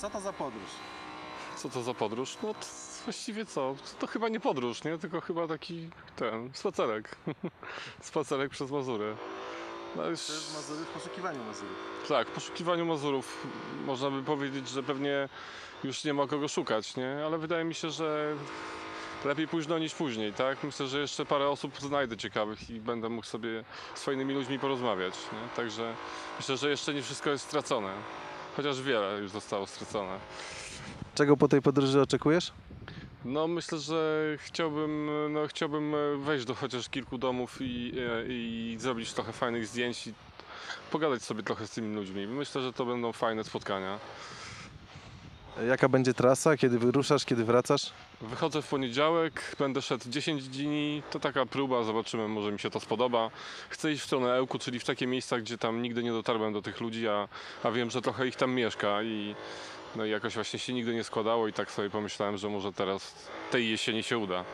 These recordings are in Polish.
Co to za podróż? Co to za podróż? No to właściwie co? To chyba nie podróż, nie? Tylko chyba taki ten spacerek. spacerek przez Mazury. No już, jest Mazury w poszukiwaniu Mazurów. tak, w poszukiwaniu Mazurów można by powiedzieć, że pewnie już nie ma kogo szukać, nie? Ale wydaje mi się, że lepiej późno niż później, tak? Myślę, że jeszcze parę osób znajdę ciekawych i będę mógł sobie z fajnymi ludźmi porozmawiać, nie? Także myślę, że jeszcze nie wszystko jest stracone. Chociaż wiele już zostało stracone. Czego po tej podróży oczekujesz? No myślę, że chciałbym, no, chciałbym wejść do chociaż kilku domów i, e, i zrobić trochę fajnych zdjęć i pogadać sobie trochę z tymi ludźmi. Myślę, że to będą fajne spotkania. Jaka będzie trasa? Kiedy wyruszasz? Kiedy wracasz? Wychodzę w poniedziałek, będę szedł 10 dni, to taka próba, zobaczymy, może mi się to spodoba. Chcę iść w stronę Ełku, czyli w takie miejsca, gdzie tam nigdy nie dotarłem do tych ludzi, a, a wiem, że trochę ich tam mieszka i no i jakoś właśnie się nigdy nie składało i tak sobie pomyślałem, że może teraz tej jesieni się uda.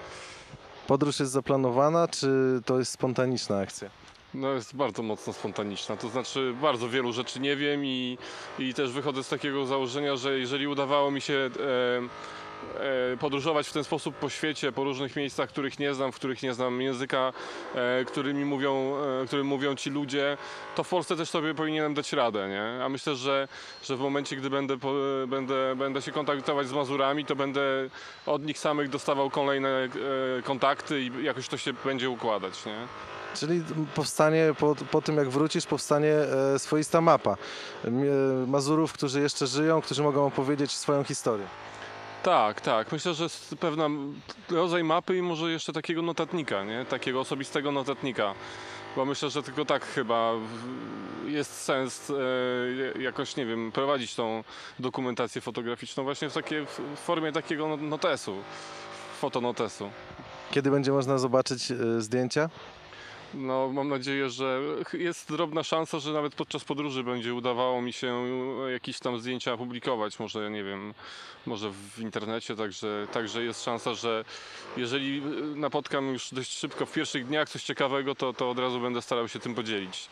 Podróż jest zaplanowana, czy to jest spontaniczna akcja? No jest bardzo mocno spontaniczna, to znaczy bardzo wielu rzeczy nie wiem i, i też wychodzę z takiego założenia, że jeżeli udawało mi się e, e, podróżować w ten sposób po świecie, po różnych miejscach, których nie znam, w których nie znam języka, e, którymi mówią, e, którym mówią ci ludzie, to w Polsce też sobie powinienem dać radę, nie? A myślę, że, że w momencie, gdy będę, po, będę, będę się kontaktować z Mazurami, to będę od nich samych dostawał kolejne e, kontakty i jakoś to się będzie układać, nie? Czyli powstanie, po, po tym jak wrócisz, powstanie e, swoista mapa e, Mazurów, którzy jeszcze żyją, którzy mogą opowiedzieć swoją historię. Tak, tak. Myślę, że jest pewna rodzaj mapy i może jeszcze takiego notatnika, nie? Takiego osobistego notatnika. Bo myślę, że tylko tak chyba jest sens e, jakoś, nie wiem, prowadzić tą dokumentację fotograficzną właśnie w, takie, w formie takiego no- notesu, fotonotesu. Kiedy będzie można zobaczyć e, zdjęcia? No, mam nadzieję, że jest drobna szansa, że nawet podczas podróży będzie udawało mi się jakieś tam zdjęcia publikować, może nie wiem, może w internecie, także, także jest szansa, że jeżeli napotkam już dość szybko w pierwszych dniach coś ciekawego, to, to od razu będę starał się tym podzielić.